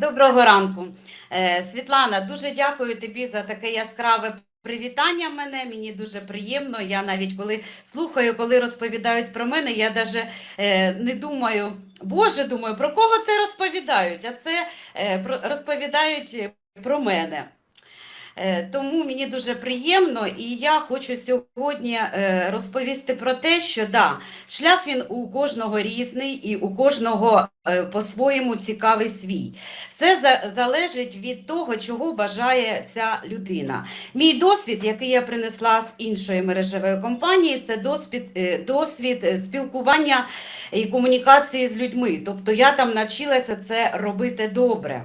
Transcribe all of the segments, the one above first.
Доброго ранку. Е, Світлана, дуже дякую тобі за таке яскраве привітання мене. Мені дуже приємно. Я навіть коли слухаю, коли розповідають про мене, я навіть не думаю, Боже, думаю, про кого це розповідають? А це е, розповідають е, про мене. Е, Тому мені дуже приємно, і я хочу сьогодні е, розповісти про те, що да, шлях він у кожного різний і у кожного е, по-своєму цікавий свій. Все залежить від того, чого бажає ця людина. Мій досвід, який я принесла з іншої мережевої компанії, це досвід, досвід спілкування і комунікації з людьми. Тобто я там навчилася це робити добре.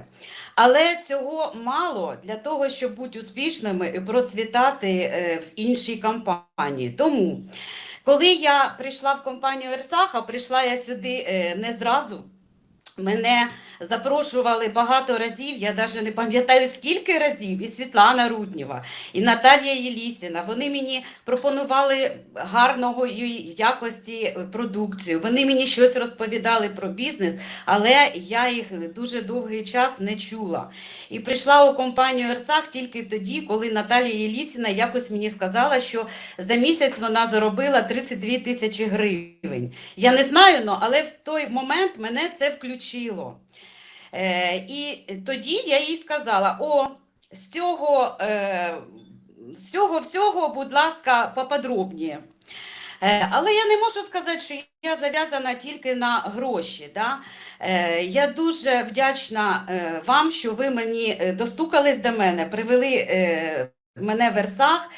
Але цього мало для того, щоб бути успішними і процвітати е, в іншій компанії. Тому, коли я прийшла в компанію Ерсаха, прийшла я сюди е, не зразу. Мене запрошували багато разів, я навіть не пам'ятаю скільки разів, і Світлана Руднєва, і Наталія Єлісіна. Вони мені пропонували гарного якості е, продукцію. Вони мені щось розповідали про бізнес, але я їх дуже довгий час не чула. І прийшла у компанію Ерсах тільки тоді, коли Наталія Єлісіна якось мені сказала, що за місяць вона заробила 32 тисячі гривень. Я не знаю, але в той момент мене це включило. Е, і тоді я їй сказала: о, з цього, е, з цього всього, будь ласка, поподробніше. Е, Але я не можу сказати, що я зав'язана тільки на гроші. Да? Е, Я дуже вдячна е, вам, що ви мені достукались до мене, привели мене в Ерсах, м,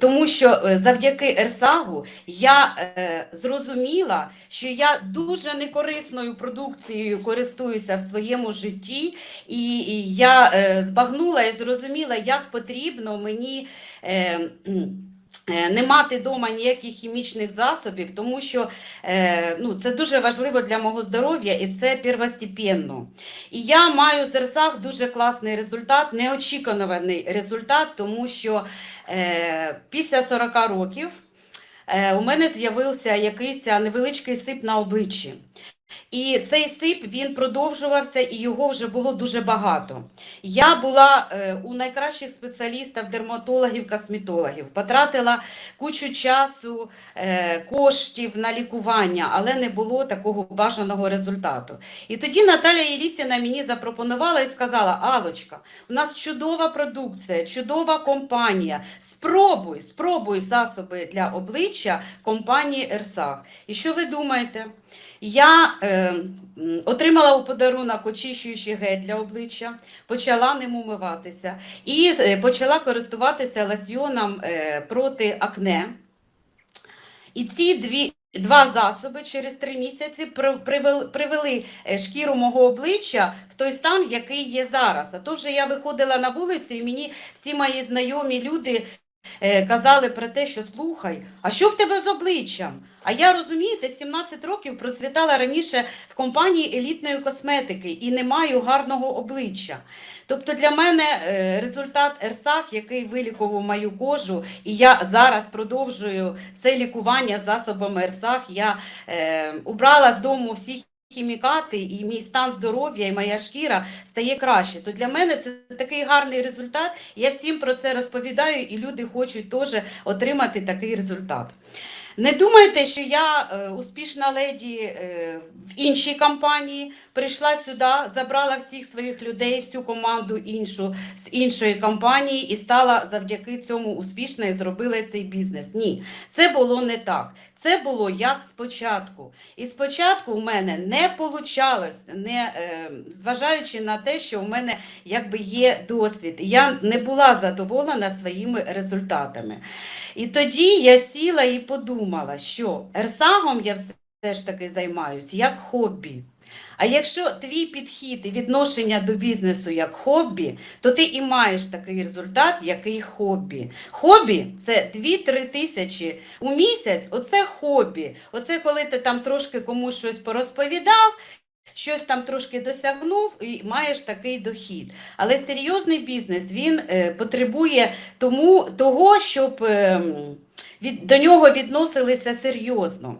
тому що е, завдяки Ерсагу я е, зрозуміла, що я дуже некорисною продукцією користуюся в своєму житті, і, я е, збагнула і зрозуміла, як потрібно мені. Е, Не мати вдома ніяких хімічних засобів, тому що е, ну, це дуже важливо для мого здоров'я і це первостепенно. І я маю з Ерсах дуже класний результат, неочікуваний результат, тому що е, після 40 років е, у мене з'явився якийсь невеличкий сип на обличчі. І цей сип він продовжувався, і його вже було дуже багато. Я була е, у найкращих спеціалістів, дерматологів, косметологів, потратила кучу часу, е, коштів на лікування, але не було такого бажаного результату. І тоді Наталя Єлісіна мені запропонувала і сказала: Алочка, у нас чудова продукція, чудова компанія. Спробуй, спробуй засоби для обличчя компанії Ерсах. І що ви думаєте? Я е, отримала у подарунок очищуючий гель для обличчя, почала ним умиватися і е, почала користуватися лосьйоном е, проти акне. І ці дві, два засоби через три місяці привели, е, шкіру мого обличчя в той стан, який є зараз. А то вже я виходила на вулицю, і мені всі мої знайомі люди казали про те, що слухай, а що в тебе з обличчям? А я розумієте, 17 років процвітала раніше в компанії елітної косметики і не маю гарного обличчя. Тобто для мене е, результат Ерсах, який вилікував мою кожу, і я зараз продовжую це лікування засобами Ерсах. Я е, убрала з дому всі хімікати, і мій стан здоров'я, і моя шкіра стає краще. То для мене це такий гарний результат. Я всім про це розповідаю, і люди хочуть теж отримати такий результат. Не думайте, що я е, успішна леді е, в іншій компанії прийшла сюди, забрала всіх своїх людей, всю команду іншу з іншої компанії і стала завдяки цьому успішна і зробила цей бізнес. Ні, це було не так. Це було як спочатку. І спочатку в мене не получалось, не, е, зважаючи на те, що в мене якби є досвід. Я не була задоволена своїми результатами. І тоді я сіла і подумала, що ерсагом я все ж таки займаюся як хобі. А якщо твій підхід і відношення до бізнесу як хобі, то ти і маєш такий результат, який хобі. Хобі це 2-3 тисячі у місяць, оце хобі. Оце коли ти там трошки комусь щось порозповідав, щось там трошки досягнув і маєш такий дохід. Але серйозний бізнес він е, потребує тому, того, щоб е, від, до нього відносилися серйозно.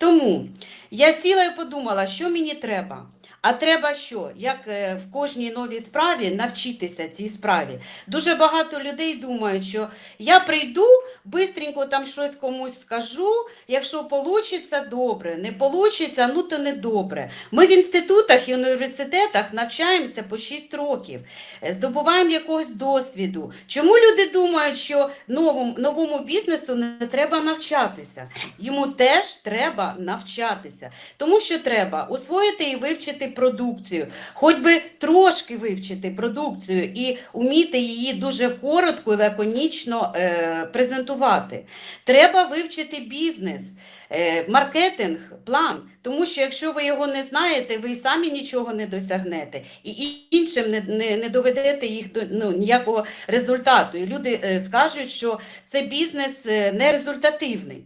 Тому я сіла і подумала, що мені треба. А треба що? Як е, в кожній новій справі навчитися цій справі. Дуже багато людей думають, що я прийду, бистренько там щось комусь скажу, якщо вийде, добре, не вийде, ну то не добре. Ми в інститутах і університетах навчаємося по 6 років, е, здобуваємо якогось досвіду. Чому люди думають, що новому, новому бізнесу не треба навчатися? Йому теж треба навчатися, тому що треба освоїти і вивчити продукцію, хоч би трошки вивчити продукцію і вміти її дуже коротко і лаконічно е, презентувати. Треба вивчити бізнес, е, маркетинг, план, тому що якщо ви його не знаєте, ви й самі нічого не досягнете, і іншим не, не, не доведете їх до ну, ніякого результату. І люди е, скажуть, що це бізнес е, нерезультативний.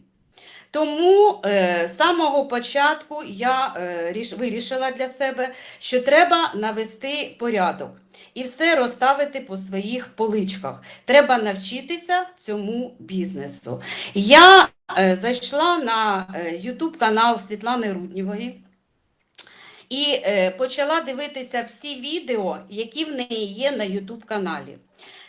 Тому е, з самого початку я е, ріш, вирішила для себе, що треба навести порядок і все розставити по своїх поличках. Треба навчитися цьому бізнесу. Я е, зайшла на YouTube канал Світлани Руднєвої. І почала дивитися всі відео, які в неї є на YouTube каналі.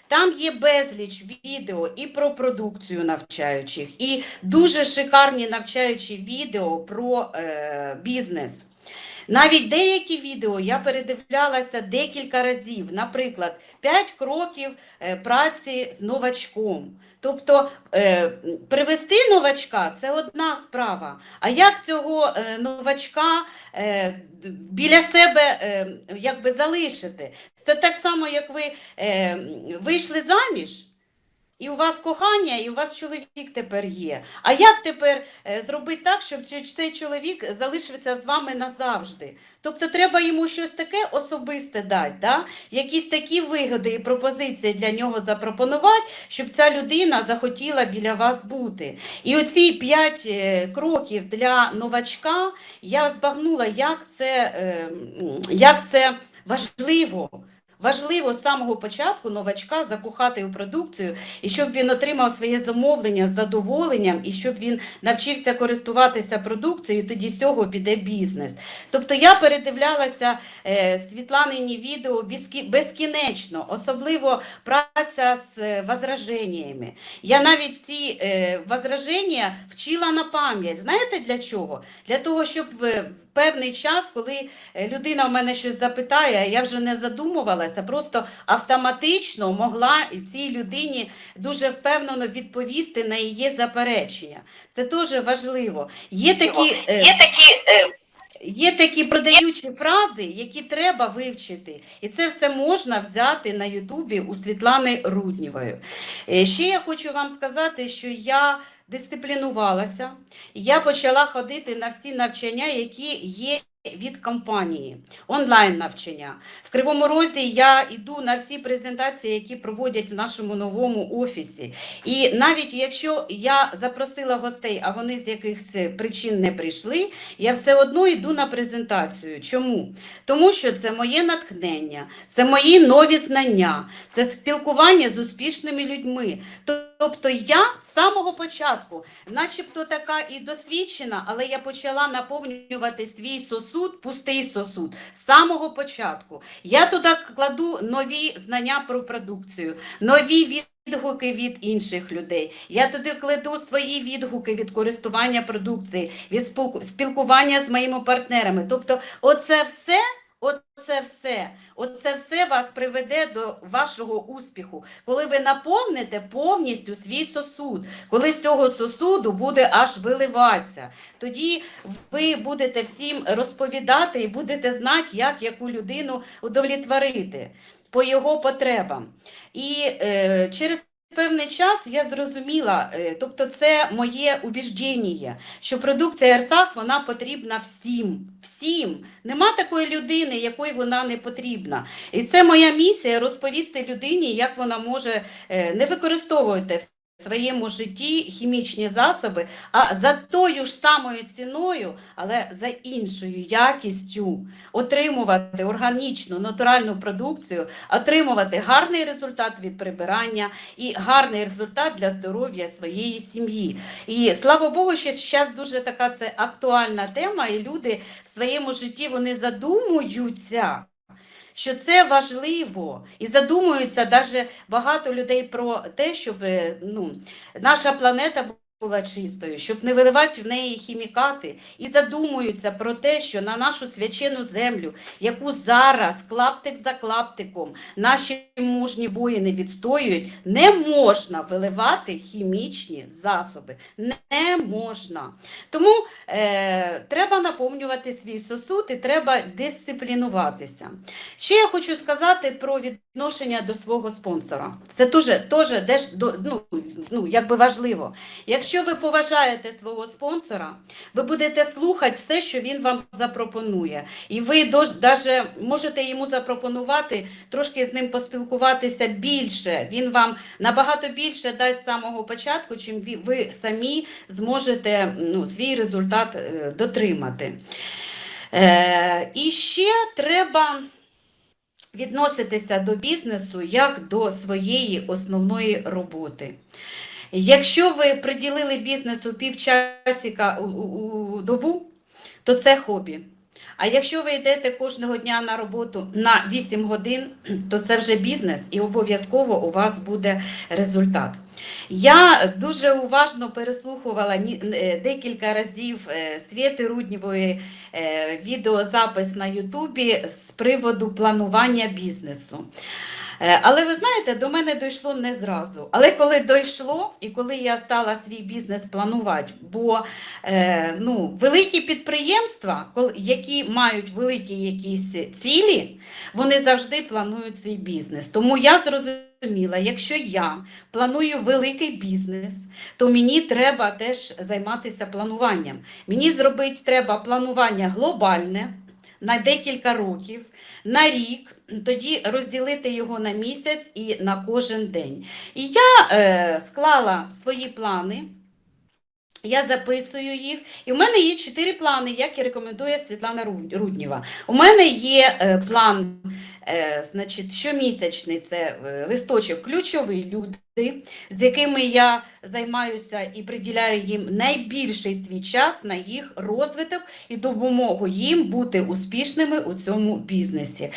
Там є безліч відео і про продукцію навчаючих, і дуже шикарні навчаючі відео про е, бізнес. Навіть деякі відео я передивлялася декілька разів, наприклад, 5 кроків е, праці з новачком. Тобто е, привести новачка це одна справа. А як цього е, новачка біля себе якби залишити? Це так само, як ви вийшли заміж. І у вас кохання, і у вас чоловік тепер є. А як тепер е, зробити так, щоб цей- чоловік залишився з вами назавжди? Тобто треба йому щось таке особисте дати, да? якісь такі вигоди і пропозиції для нього запропонувати, щоб ця людина захотіла біля вас бути. І оці п'ять е, кроків для новачка я збагнула, як це, е, як це важливо. Важливо з самого початку новачка закохати у продукцію, і щоб він отримав своє замовлення з задоволенням, і щоб він навчився користуватися продукцією, тоді з цього піде бізнес. Тобто я передивлялася е, Світланині відео безкі- безкінечно, особливо праця з е, возраженнями. Я навіть ці е, возраження вчила на пам'ять. Знаєте для чого? Для того, щоб в певний час, коли е, людина в мене щось запитає, я вже не задумувалася, просто автоматично могла цій людині дуже впевнено відповісти на її заперечення. Це дуже важливо. Є такі, е, Є такі е, Є такі продаючі фрази, які треба вивчити, і це все можна взяти на Ютубі у Світлани Руднєвої. Е, Ще я хочу вам сказати, що я дисциплінувалася, я почала ходити на всі навчання, які є. Від компанії онлайн навчання в Кривому Розі я йду на всі презентації, які проводять в нашому новому офісі. І навіть якщо я запросила гостей, а вони з якихось причин не прийшли, я все одно йду на презентацію. Чому? Тому що це моє натхнення, це мої нові знання, це спілкування з успішними людьми. Тобто я з самого початку, начебто така і досвідчена, але я почала наповнювати свій сосуд, пустий сосуд з самого початку. Я туди кладу нові знання про продукцію, нові відгуки від інших людей. Я туди кладу свої відгуки від користування продукції, від спілку- спілкування з моїми партнерами. Тобто, оце все. Оце все, оце все вас приведе до вашого успіху, коли ви наповните повністю свій сосуд, коли з цього сосуду буде аж виливатися. Тоді ви будете всім розповідати і будете знати, як яку людину удовлетворити по його потребам. І е, через певний час я зрозуміла, е, тобто це моє убіждення, що продукція Ерсах вона потрібна всім. Всім. Нема такої людини, якої вона не потрібна. І це моя місія розповісти людині, як вона може е, не використовувати своєму житті хімічні засоби, а за тою ж самою ціною, але за іншою якістю отримувати органічну натуральну продукцію, отримувати гарний результат від прибирання і гарний результат для здоров'я своєї сім'ї. І слава Богу, що зараз дуже така це актуальна тема, і люди в своєму житті вони задумуються. Що це важливо, і задумуються навіть багато людей про те, щоб е, ну, наша планета була чистою, щоб не виливати в неї хімікати, і задумуються про те, що на нашу свячену землю, яку зараз клаптик за клаптиком наші мужні воїни відстоюють, не можна виливати хімічні засоби. Не можна. Тому е, треба наповнювати свій сосуд і треба дисциплінуватися. Ще я хочу сказати про відношення до свого спонсора. Це дуже, дуже ну, ну, якби важливо. Якщо ви поважаєте свого спонсора, ви будете слухати все, що він вам запропонує. І ви навіть можете йому запропонувати трошки з ним поспілкуватися більше. Він вам набагато більше дасть з самого початку, чим ви- ви самі зможете ну, свій результат е, дотримати. Е, і ще треба відноситися до бізнесу як до своєї основної роботи. Якщо ви приділили бізнесу півчасика у, у, у добу, то це хобі. А якщо ви йдете кожного дня на роботу на 8 годин, то це вже бізнес і обов'язково у вас буде результат. Я дуже уважно переслухувала е, декілька разів е, Свєти Руднєвої е, відеозапис на Ютубі з приводу планування бізнесу. Е, Але ви знаєте, до мене дійшло не зразу. Але коли дійшло, і коли я стала свій бізнес планувати, бо е, ну, великі підприємства, які мають великі якісь цілі, вони завжди планують свій бізнес. Тому я зрозуміла, якщо я планую великий бізнес, то мені треба теж займатися плануванням. Мені зробити треба планування глобальне на декілька років, на рік, тоді розділити його на місяць і на кожен день. І я е, склала свої плани. Я записую їх, і в мене є чотири плани, як і рекомендує Світлана Рудніва. У мене є е, план, значить, щомісячний це е, листочок ключові люди, з якими я займаюся і приділяю їм найбільший свій час на їх розвиток і допомогу їм бути успішними у цьому бізнесі.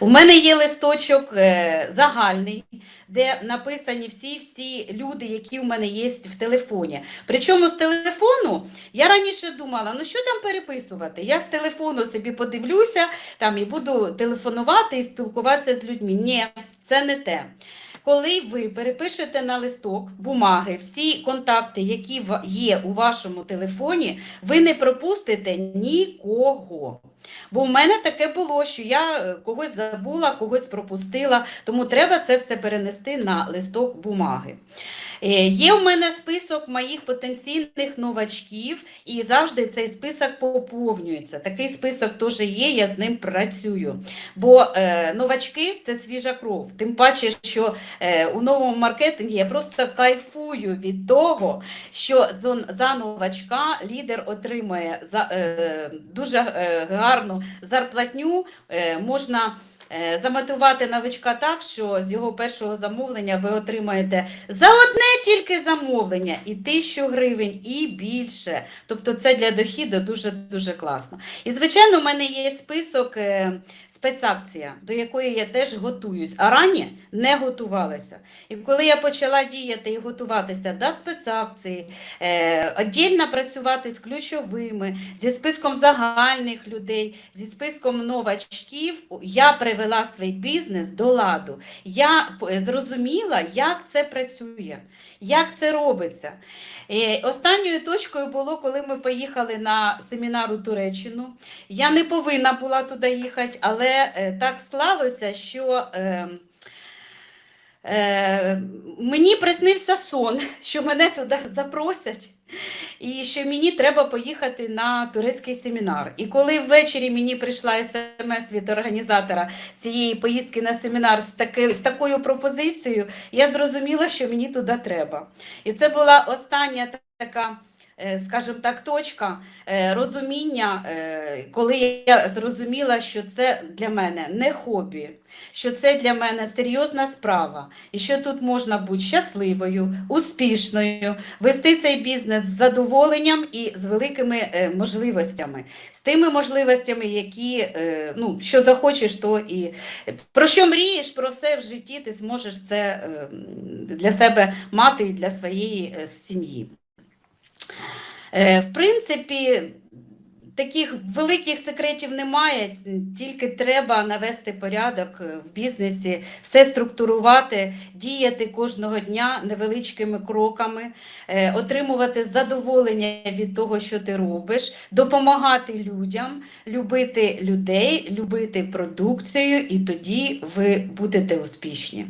У мене є листочок е, загальний, де написані всі-всі люди, які в мене є в телефоні. Причому з телефону я раніше думала, ну що там переписувати? Я з телефону собі подивлюся там і буду телефонувати і спілкуватися з людьми. Ні, це не те. Коли ви перепишете на листок бумаги всі контакти, які є у вашому телефоні, ви не пропустите нікого. Бо в мене таке було, що я е, когось забула, когось пропустила, тому треба це все перенести на листок бумаги. Е, Є в мене список моїх потенційних новачків, і завжди цей список поповнюється. Такий список теж є, я з ним працюю. Бо е, новачки це свіжа кров. Тим паче, що е, у новому маркетингі я просто кайфую від того, що за новачка лідер отримує за, е, дуже е, гарну зарплатню, е, можна. Е, Замотивувати новичка так, що з його першого замовлення ви отримаєте за одне тільки замовлення і тисячу гривень, і більше. Тобто це для дохіду дуже-дуже класно. І, звичайно, в мене є список е, спецакція, до якої я теж готуюсь, а рані не готувалася. І коли я почала діяти і готуватися до спецакції, е, віддільно працювати з ключовими, зі списком загальних людей, зі списком новачків, я привела свій бізнес до ладу. Я п- зрозуміла, як це працює, як це робиться. Е, Останньою точкою було, коли ми поїхали на семінар у Туреччину. Я не повинна була туди їхати, але е, так склалося, що. Е, Е, мені приснився сон, що мене туди запросять. І що мені треба поїхати на турецький семінар. І коли ввечері мені прийшла смс від організатора цієї поїздки на семінар з, таки, з такою пропозицією, я зрозуміла, що мені туди треба. І це була остання та- така. Е, Скажімо так, точка е, розуміння, е, коли я зрозуміла, що це для мене не хобі, що це для мене серйозна справа, і що тут можна бути щасливою, успішною, вести цей бізнес з задоволенням і з великими можливостями, з тими можливостями, які ну, що захочеш, то і про що мрієш, про все в житті ти зможеш це для себе мати і для своєї сім'ї. Е, В принципі, таких великих секретів немає, тільки треба навести порядок е, в бізнесі, все структурувати, діяти кожного дня невеличкими кроками, е, отримувати задоволення від того, що ти робиш, допомагати людям, любити людей, любити продукцію, і тоді ви будете успішні.